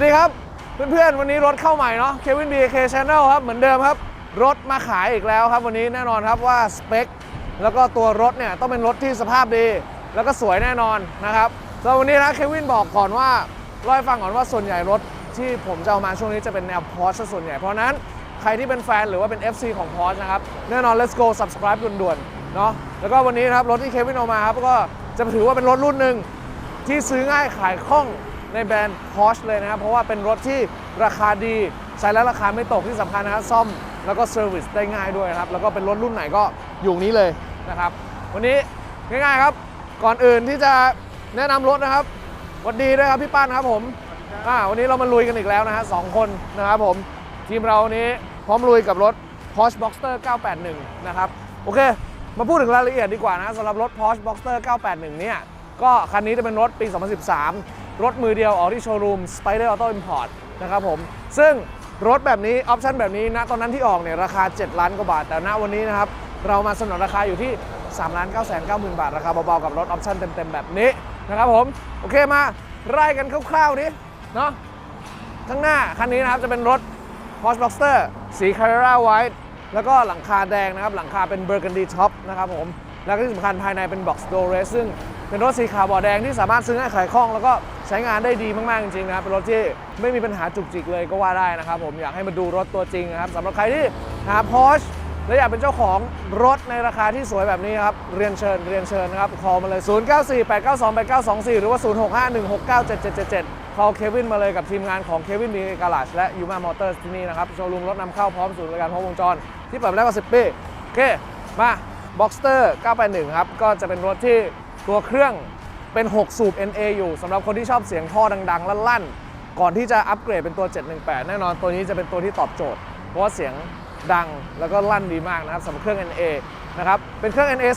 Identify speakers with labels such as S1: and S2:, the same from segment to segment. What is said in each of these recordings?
S1: สวัสดีครับ เพื่อนๆ วันนี้รถเข้าใหม่เนาะ Kevin BK Channel ครับเหมือนเดิมครับ รถมาขายอีกแล้วครับ วันนี้แน่นอนครับว่าสเปคแล้วก็ตัวรถเนี่ยต้องเป็นรถที่สภาพดี แล้วก็สวยแน่นอนนะครับสำหรับวันนี้นะเควินบอกก่อนว่าเล่าให้ฟังก่อนว่าส่วนใหญ่รถที่ผมจะเอามาช่วงนี้จะเป็นแนว Porsche ซะส่วนใหญ่เพราะนั้นใครที่เป็นแฟนหรือว่าเป็น FC ของ Porsche นะครับแน่นอน let's go subscribe ด่วนๆเนาะแล้วก็วันนี้นะครับรถที่เควินเอามาครับก็จะถือว่าเป็นรถรุ่นหนึ่งที่ซื้อง่ายขายคล่อง ในแบรนด์ Porsche เลยนะครับ เพราะว่าเป็นรถที่ราคาดีใช้แล้วราคาไม่ตกที่สำคัญนะครับซ่อมแล้วก็เซอร์วิสได้ง่ายด้วยนะครับ แล้วก็เป็นรถรุ่นไหนก็อยู่นี้เลยนะครับ วันนี้ง่ายๆครับ ก่อนอื่นที่จะแนะนำรถนะครับสวัสดีด้วยครับพี่ป้านครับผมอ่าวันนี้เรามาลุยกันอีกแล้วนะฮะสองคนนะครับผม ทีมเราวันนี้พร้อมลุยกับรถ Porsche Boxster 981 นะครับ โอเค มาพูดถึงรายละเอียดดีกว่านะสำหรับรถ Porsche Boxster 981 เนี่ย ก็คันนี้จะเป็นรถปี 2013 รถมือเดียวออกที่โชว์รูม Spider Auto Import นะครับผม ซึ่งรถแบบนี้ ออปชั่นแบบนี้นะตอนนั้นที่ออกเนี่ยราคา 7 ล้านกว่าบาท แต่ณวันนี้นะครับ เรามาสนนราคาอยู่ที่3 9 9 9 0 0 0 บาท ราคาเบาๆกับรถออปชั่นเต็มๆ แบบนี้นะครับผม โอเคมาไล่กันคร่าวๆนี้เนาะข้างหน้าคันนี้นะครับจะเป็นรถ Porsche Boxster สี Carrera White แล้วก็หลังคาแดงนะครับ หลังคาเป็น Burgundy Top นะครับผม แล้วก็ที่สำคัญภายในเป็น Box Door Race ซึ่งเป็นรถสีขาวบอแดงที่สามารถซื้อง่ายขายคล่อง แล้วก็ใช้งานได้ดีมาก ๆ จริง ๆ นะครับเป็นรถที่ไม่มีปัญหาจุกจิกเลยก็ว่าได้นะครับผมอยากให้มาดูรถตัวจริงนะครับสำหรับใครที่หา Porsche และอยากเป็นเจ้าของรถในราคาที่สวยแบบนี้ครับ เรียนเชิญ เรียนเชิญนะครับ คอลมาเลย 0948928924 หรือว่า 0651697777 คอลเควินมาเลยกับทีมงานของเควินมีการาชและยูมามอเตอร์ที่นี่นะครับ โชว์รูมรถนำเข้าพร้อมศูนย์บริการครบวงจร ที่เปิดมาแล้วกว่า 10 ปี โอเค มา Boxster 981 ครับ ก็จะเป็นรถที่ตัวเครื่องเป็น 6 สูบ NA อยู่สำหรับคนที่ชอบเสียงท่อดัง ๆ ลั่นๆ ก่อนที่จะอัปเกรดเป็นตัว 718 แน่นอนตัวนี้จะเป็นตัวที่ตอบโจทย์ เพราะว่าเสียงดังแล้วก็ลั่นดีมากนะครับสำหรับเครื่อง NA นะครับ เป็นเครื่อง NA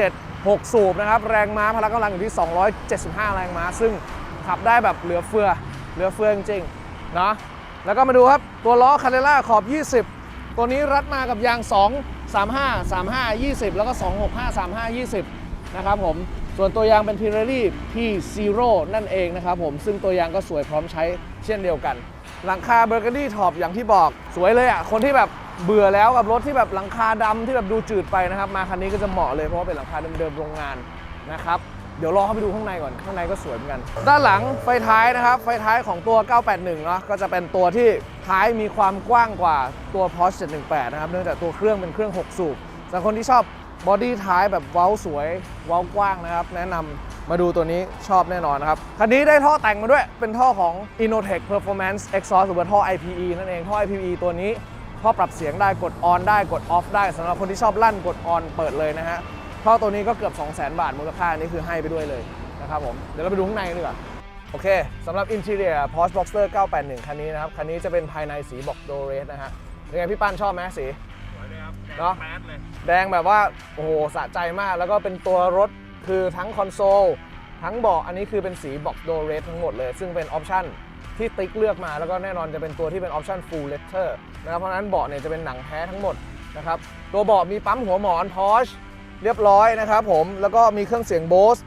S1: 2.7 6 สูบนะครับ แรงม้าพละกำลังอยู่ที่ 275 แรงม้า ซึ่งขับได้แบบเหลือเฟือ เหลือเฟือจริงๆเนาะแล้วก็มาดูครับ ตัวล้อคาเ e ล่าขอบ 20 ตัวนี้รัดมากับยาง 2 35 35 20 แล้วก็ 265 35 20 นะครับผม ส่วนตัวยางเป็น Pirelli P0 นั่นเองนะครับผม ซึ่งตัวยางก็สวยพร้อมใช้เช่นเดียวกัน หลังคาเบอร์เกอรี่ท็อปอย่างที่บอกสวยเลยอะ คนที่แบบเบื่อแล้วกับรถที่แบบหลังคาดำที่แบบดูจืดไปนะครับ มาคันนี้ก็จะเหมาะเลยเพราะว่าเป็นหลังคาเดิมๆโรงงานนะครับ เดี๋ยวรอเข้าไปดูข้างในก่อน ข้างในก็สวยเหมือนกัน ด้านหลังไฟท้ายนะครับ ไฟท้ายของตัว 981 เนาะ ก็จะเป็นตัวที่ท้ายมีความกว้างกว่าตัว Porsche 718 นะครับ เนื่องจากตัวเครื่องเป็นเครื่อง 6 สูบสำหรับคนที่ชอบบอดี้ท้ายแบบเว้าสวย เว้ากว้างนะครับ แนะนำมาดูตัวนี้ชอบแน่นอนนะครับ คันนี้ได้ท่อแต่งมาด้วย เป็นท่อของ Innotech Performance Exhaust หรือว่าท่อ IPE นั่นเอง ท่อ IPE ตัวนี้ท่อปรับเสียงได้กดออนได้กดออฟได้สำหรับคนที่ชอบลั่นกดออนเปิดเลยนะฮะ ท่อตัวนี้ก็เกือบ 200,000 บาทมูลค่าอันนี้คือให้ไปด้วยเลยนะครับผมเดี๋ยวเราไปดูข้างในกันดีกว่าโอเคสำหรับ Interior Porsche Boxster 981 คันนี้นะครับ คันนี้จะเป็นภายในสีบอกโดเรสนะฮะเป็นไงพี่ปั้นชอบไหมสี
S2: สวยเลยครับแดง
S1: เนอะ
S2: แมสเลย
S1: แดงแบบว่า โอ้โหสะใจมากแล้วก็เป็นตัวรถคือทั้งคอนโซล ทั้งเบาะอันนี้คือเป็นสีบอกโดเรสทั้งหมดเลย ซึ่งเป็นออปชั่นที่ติ๊กเลือกมาแล้วก็แน่นอนจะเป็นตัวที่เป็นออปชั่น full leather นะครับเพราะฉะนั้นเบาะเนี่ยจะเป็นหนังแท้ทั้งหมดนะครับตัวเบาะมีปั๊มหัวหมอน Porsche เรียบร้อยนะครับผมแล้วก็มีเครื่องเสียง Bose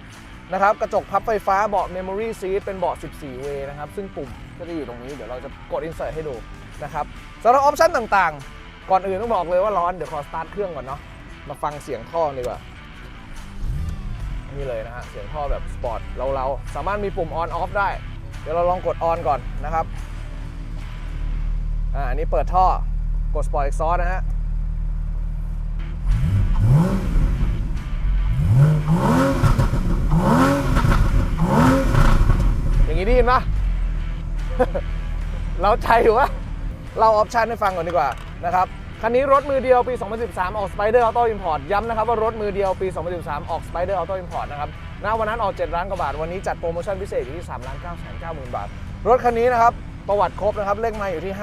S1: นะครับกระจกพับไฟฟ้าเบาะ Memory Seat เป็นเบาะ 14 เวนะครับ ซึ่งปุ่มก็จะอยู่ตรงนี้ เดี๋ยวเราจะกด insert ให้ดูนะครับสำหรับออปชั่นต่างๆ ก่อนอื่นต้องบอกเลยว่าร้อน เดี๋ยวขอสตาร์ทเครื่องก่อนเนาะมาฟังเสียงท่อดีกว่านี่เลยนะฮะเสียงท่อแบบสปอร์ตเราๆสามารถมีปุ่ม on off ได้ เดี๋ยวเราลองกด on ก่อนนะครับอ่าอันนี้เปิดท่อกด sport exhaust นะฮะ อย่างนี้ได้ยินปะเราใจอยู่วะเราออปชันให้ฟังก่อนดีกว่านะครับคันนี้รถมือเดียวปี 2013 ออก Spider Auto Import ย้ำนะครับว่ารถมือเดียวปี 2013 ออก Spider Auto Import นะครับณวันนั้นออก 7 ล้านกว่าบาท วันนี้จัดโปรโมชั่นพิเศษอยู่ที่3ล้าน9 9 0 0 0 0 บาท รถคันนี้นะครับ ประวัติครบนะครับเลขไมาอยู่ที่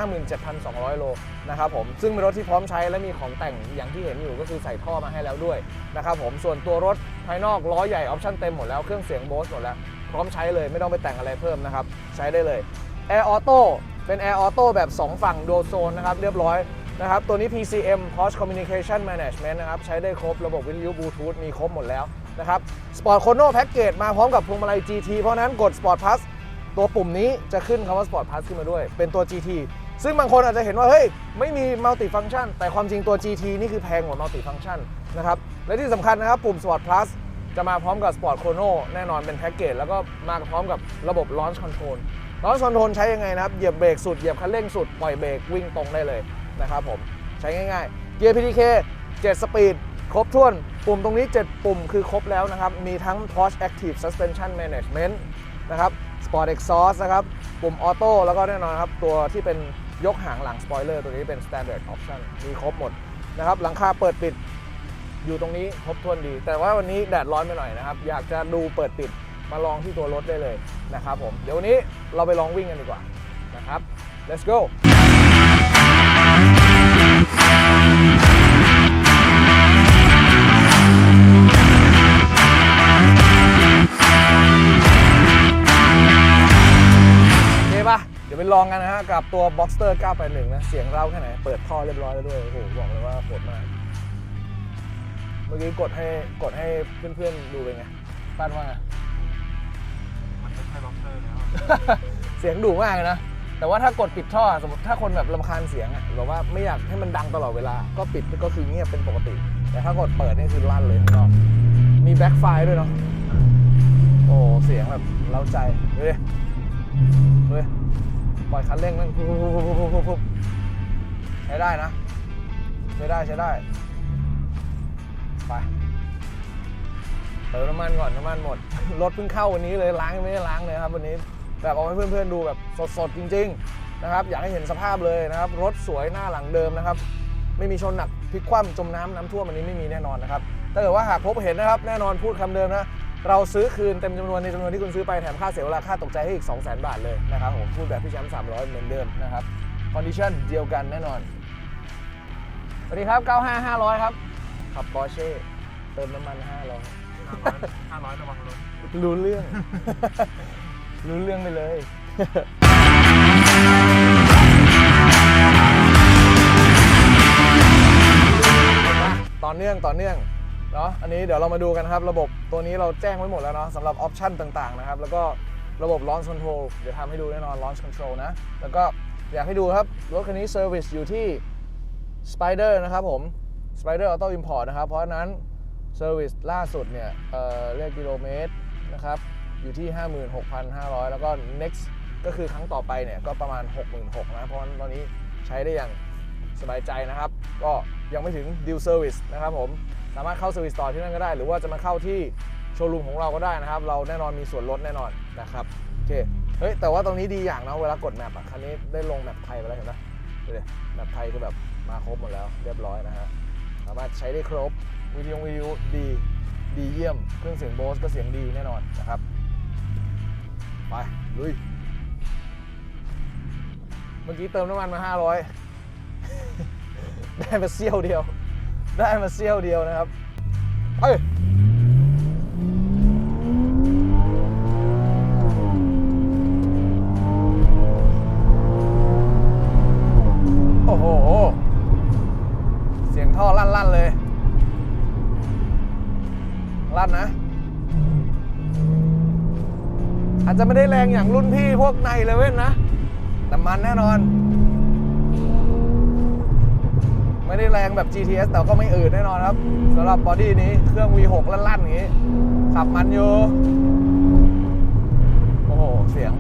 S1: 57,200 โลนะครับผมซึ่งเป็นรถที่พร้อมใช้และมีของแต่งอย่างที่เห็นอยู่ก็คือใส่ท่อมาให้แล้วด้วยนะครับผมส่วนตัวรถภายนอกล้อใหญ่ออปชั่นเต็มหมดแล้วเครื่องเสียงโบสหมดแล้ว พร้อมใช้เลยไม่ต้องไปแต่งอะไรเพิ่มนะครับ ใช้ได้เลย Air Auto เป็น Air Auto แบบ 2 ฝั่ง Dual Zone นะครับเรียบร้อยนะครับตัวนี้ PCM Porsche Communication Management นะครับใช้ได้ครบระบบวิทยุบลูทูธมีครบหมดแล้วนะครับ Sport Chrono Package มาพร้อมกับพวงมาลัย GT เพราะฉะนั้นกด Sport Plus ตัวปุ่มนี้จะขึ้นคำว่า Sport Plus ขึ้นมาด้วย เป็นตัว GT ซึ่งบางคนอาจจะเห็นว่า เฮ้ย ไม่มีมัลติฟัง c t ชันแต่ความจริงตัว GT นี่คือแพงกว่ามัลติฟัง c t ชันนะครับ และที่สำคัญนะครับ ปุ่ม Sport Plus จะมาพร้อมกับ Sport Chrono แน่นอนเป็นแพ็กเกจแล้วก็มาพร้อมกับระบบ Launch Control Launch Control ใช้ยังไงนะครับ เหยียบเบรกสุด เหยียบคันเร่งสุด ปล่อยเบรกวิ่งตรงได้เลยนะครับผม ใช้ง่ายๆ เกียร์ PTK 7 สปีด ครบถ้วน ปุ่มตรงนี้ 7 ปุ่มคือครบแล้วนะครับ มีทั้ง Porsche Active Suspension Management นะครับ Sport Exhaust นะครับ ปุ่มออโต้แล้วก็แน่นอนครับ ตัวที่เป็นยกหางหลังสปอยเลอร์ตัวนี้เป็น Standard Option มีครบหมดนะครับ หลังคาเปิดปิดอยู่ตรงนี้ครบถ้วนดี แต่ว่าวันนี้แดดร้อนไปหน่อยนะครับ อยากจะดูเปิดปิดมาลองที่ตัวรถได้เลยนะครับผม เดี๋ยววันนี้เราไปลองวิ่งกันดีกว่านะครับ let's go ไปลองกันนะฮะกับตัว Boxster 981 นะ เสียงเราแค่ไหน เปิดท่อเรียบร้อยแล้วด้วย โอ้โห บอกเลยว่าโหดมาก เมื่อกี้กดให้กดให้เพื่อนๆดูเป็นไงปั้นว่าไง
S2: มันไม่ใช่บ็อกเซอร์แล้ว
S1: เสียงดุมากเลยนะ แต่ว่าถ้ากดปิดท่อ สมมติถ้าคนแบบรำคาญเสียงอะแบบว่าไม่อยากให้มันดังตลอดเวลา ก็ปิดก็คือเงียบเป็นปกติ แต่ถ้ากดเปิดนี่คือลั่นเลยข้างนอกมีแบ็คไฟด้วยเนาะ โอ้ เสียงแบบเล้าใจดูดิดูดิ ปล่อยคันเร่งนั่งใช้ได้นะ ใช้ได้ใช้ได้ ไป เติมน้ำมันก่อนน้ำมันหมด รถเพิ่งเข้าวันนี้เลยล้างไม่ได้ล้างเลยครับวันนี้แบบเอาให้เพื่อนๆดูแบบสดๆจริง ๆ นะครับ อยากให้เห็นสภาพเลยนะครับ รถสวยหน้าหลังเดิมนะครับ ไม่มีชนหนักพลิกคว่ำจมน้ำน้ำท่วมอันนี้ไม่มีแน่นอนนะครับถ้าเกิดว่าหากพบเห็นนะครับ แน่นอนพูดคำเดิมนะ เราซื้อคืนเต็มจำนวนในจำนวนที่คุณซื้อไปแถมค่าเสียเวลาค่าตกใจให้อีก 2 0 0 0 0 0 บาทเลยนะครับผมพูดแบบพี่แชมป์300 เหมือนเดิมนะครับคอนดิชันเดียวกันแน่นอนสวัสดีครับ 95 500 ครับ ขับปอร์เช่เติมน้ำมัน 500
S2: ห้าร้อยห้าร้อยระวังรถ
S1: รู้เรื่อง รู้เรื่องไปเลยต่อเนื่องต่อเนื่อง เนาะอันนี้เดี๋ยวเรามาดูกันครับ ระบบตัวนี้เราแจ้งไว้หมดแล้วเนาะสำหรับออปชันต่างๆนะครับ แล้วก็ระบบ Launch Control เดี๋ยวทำให้ดูแน่นอน Launch Control นะ แล้วก็อยากให้ดูครับ รถคันนี้ Service อยู่ที่ Spider นะครับผม Spider Auto Import นะครับ เพราะฉะนั้น Service ล่าสุดเนี่ยเอ่อเลขกิโลเมตรนะครับ อยู่ที่ 56,500 แล้วก็ next ก็คือครั้งต่อไปเนี่ยก็ประมาณ 66,000นะ เพราะตอนนี้ใช้ได้อย่างสบายใจนะครับ ก็ยังไม่ถึง deal service นะครับผม สามารถเข้า service ต่อที่นั่นก็ได้ หรือว่าจะมาเข้าที่โชว์รูมของเราก็ได้นะครับ เราแน่นอนมีส่วนลดแน่นอนนะครับโอเคเฮ้ยแต่ว่าตรงนี้ดีอย่างนะเวลากดแมปอะคันนี้ได้ลงแมปไทยไปแล้วเห็นไหมดูดิแมปไทยคือแบบมาครบหมดแล้วเรียบร้อยนะฮะสามารถใช้ได้ครบวิดีโอวิดีโอดีดีเยี่ยมเครื่องเสียงโบสก็เสียงดีแน่นอนนะครับไปลุยเมื่อกี้เติมน้ำมันมา 500 ได้มาเซี่ยวเดียว ได้มาเซี่ยวเดียวนะครับ เอ้ยโอ้โห เสียงท่อลั่นๆเลย ลั่นนะ อาจจะไม่ได้แรงอย่างรุ่นพี่พวกในเลยเว้นนะ แต่มันแน่นอน ไม่ได้แรงแบบ GTS แต่ก็ไม่อืดแน่นอนครับสำหรับบอดี้นี้เครื่อง V6 ลั่นๆอย่างนี้ ขับมันอยู่โอ้โห เสียง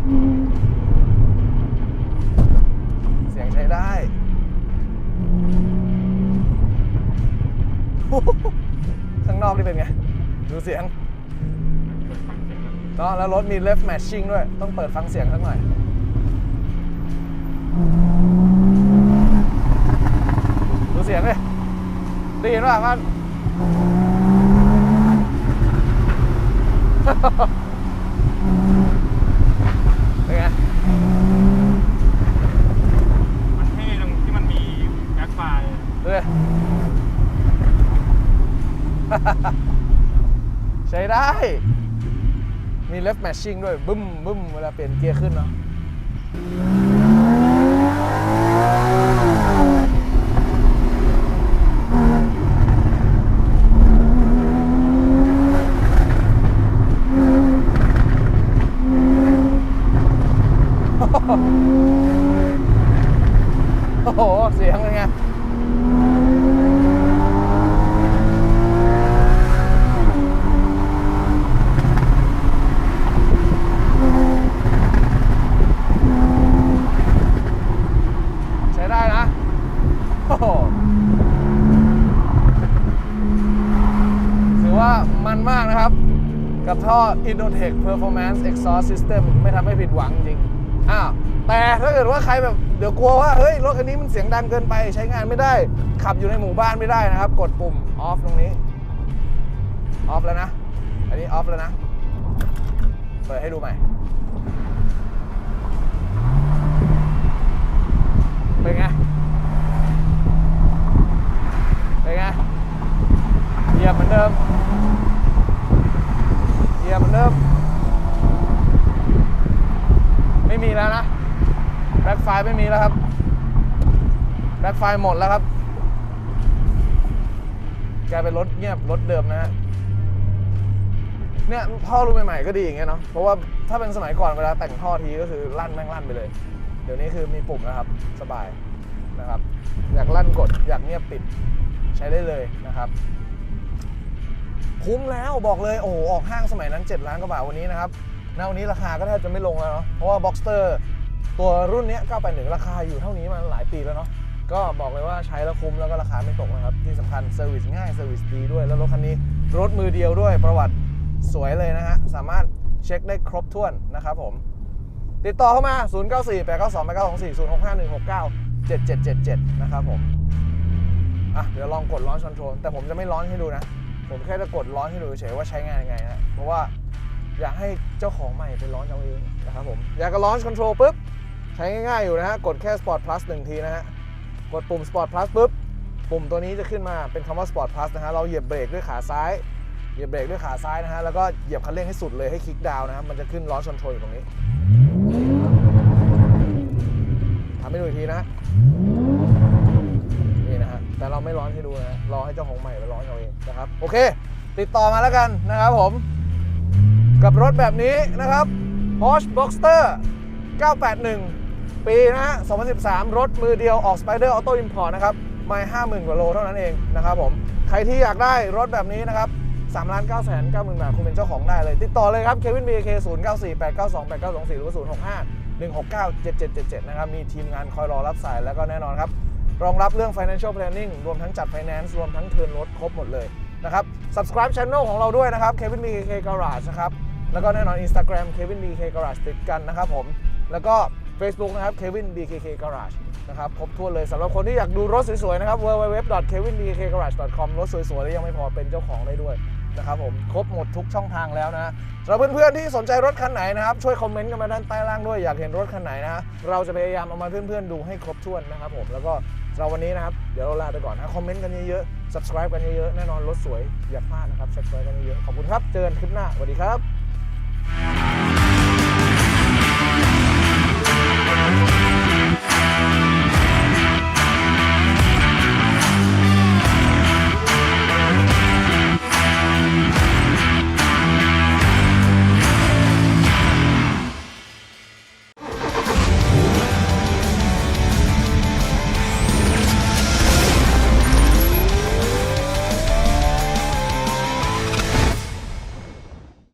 S1: เสียงใช้ได้ข้างนอกนี่เป็นไง ดูเสียงเนาะแล้วรถมี left matching ด้วย ต้องเปิดฟังเสียงสักหน่อย ดูเสียงเลยได้ยินป่ะมันเป็นไง
S2: มันเท่ตรงที่มันมีแบ็คไฟร์
S1: ดูดิ ใช้ได้ มี left matching ด้วย บึ้มบึ้มเวลาเปลี่ยนเกียร์ขึ้นเนาะ โอ้โห เสียงเป็นไง ใช้ได้นะ โอ้โห ถือว่ามันมากนะครับ กับท่อ Innotech Performance Exhaust System ไม่ทำให้ผิดหวังจริงอ้าวแต่ถ้าเกิดว่าใครแบบเดี๋ยวกลัวว่าเฮ้ยรถคันนี้มันเสียงดังเกินไปใช้งานไม่ได้ ขับอยู่ในหมู่บ้านไม่ได้นะครับ กดปุ่ม off ตรงนี้ off แล้วนะ อันนี้ off แล้วนะ เปิดให้ดูใหม่ เป็นไง เป็นไงเหยียบเหมือนเดิมเหยียบเหมือนเดิม ไม่มีแล้วนะแบ็คไฟไม่มีแล้วครับแบ็ค ไฟหมดแล้วครับ กลายเป็นรถเงียบรถเดิมนะฮะ เนี่ยท่อรุ่นใหม่ๆก็ดีอย่างเงี้ยเนาะ เพราะว่าถ้าเป็นสมัยก่อนเวลาแต่งท่อทีก็คือลั่นแม่งลั่นไปเลย เดี๋ยวนี้คือมีปุ่มนะครับ สบายนะครับ อยากลั่นกดอยากเงียบปิดใช้ได้เลยนะครับ คุ้มแล้วบอกเลยโอ้โหออกห้างสมัยนั้น 7 ล้านกว่าบาทวันนี้นะครับณวันนี้ราคาก็แทบจะไม่ลงแล้วเนาะ เพราะว่า Boxster ตัวรุ่นเนี้ย981ราคาอยู่เท่านี้มาหลายปีแล้วเนาะ ก็บอกเลยว่าใช้แล้วคุ้มแล้วก็ราคาไม่ตกนะครับ ที่สำคัญเซอร์วิสง่ายเซอร์วิสดีด้วย แล้วรถคันนี้รถมือเดียวด้วยประวัติสวยเลยนะฮะ สามารถเช็คได้ครบถ้วนนะครับผม ติดต่อเข้ามา 0 9 4 8 9 2 8 9 2 4 0 6 5 1 6 9 7 7 7 7 นะครับผม อะ เดี๋ยวลองกดร้อนคอนโทรลแต่ผมจะไม่ร้อนให้ดูนะ ผมแค่จะกดร้อนให้ดูเฉยว่าใช้งานยังไงนะเพราะว่าอยากให้เจ้าของใหม่ไปร้อนเอาเองนะครับผม อยากจะร้อนคอนโทรลปุ๊บ ใช้ง่ายๆอยู่นะฮะ กดแค่ Sport Plus หนึ่งทีนะฮะ กดปุ่ม Sport Plus ปุ๊บ ปุ่มตัวนี้จะขึ้นมาเป็นคำว่า Sport Plus นะฮะ เราเหยียบเบรกด้วยขาซ้าย เหยียบเบรกด้วยขาซ้ายนะฮะ แล้วก็เหยียบคันเร่งให้สุดเลยให้คลิกดาวนะครับ มันจะขึ้นร้อนคอนโทรลอยู่ตรงนี้ทำให้ดูอีกทีนะ นี่นะฮะ แต่เราไม่ร้อนให้ดูนะ รอให้เจ้าของใหม่ไปร้อนเอาเองนะครับ โอเค ติดต่อมาแล้วกันนะครับผม กับรถแบบนี้นะครับ Porsche Boxster 981 ปีนะฮะ 2013 รถมือเดียวออก Spider Auto Import นะครับ ไม่ 50,000 กว่าโลเท่านั้นเองนะครับผม ใครที่อยากได้รถแบบนี้นะครับ3ล้าน9แสน9หมื่นบาทคุณเป็นเจ้าของได้เลย ติดต่อเลยครับ Kevin BK 0 9 4 8 9 2 8 9 2 4หรือว่า0 6 5 1 6 9 7 7 7 7นะครับ มีทีมงานคอยรอรับสายแล้วก็แน่นอนครับ รองรับเรื่อง financial planning รวมทั้งจัด finance รวมทั้งเทิร์นรถครบหมดเลยนะครับ subscribe channel ของเราด้วยนะครับ Kevin BK Garage นะครับ แล้วก็แน่นอน Instagram Kevin BK Garage ติดกันนะครับผม แล้วก็ Facebook นะครับ Kevin BKK Garage นะครับครบถ้วนเลยสำหรับคนที่อยากดูรถสวยๆ นะครับ www.kevinbkgarage.com รถสวยๆ แล้วยังไม่พอเป็นเจ้าของได้ด้วยนะครับผมครบหมดทุกช่องทางแล้วนะสำหรับเพื่อนๆที่สนใจรถคันไหนนะครับ ช่วยคอมเมนต์กันมาด้านใต้ล่างด้วยอยากเห็นรถคันไหนนะเราจะพยายามเอามาเพื่อนๆดูให้ครบถ้วนนะครับผมแล้วก็สำหรับวันนี้นะครับเดี๋ยวเราลาไปก่อนนะคอมเมนต์กันเยอะๆ subscribe กันเยอะๆแน่นอนรถสวยอย่าพลาดนะครับ subscribe กันเยอะๆขอบคุณครับเจอกันคลิปหน้าสวัสดีครับ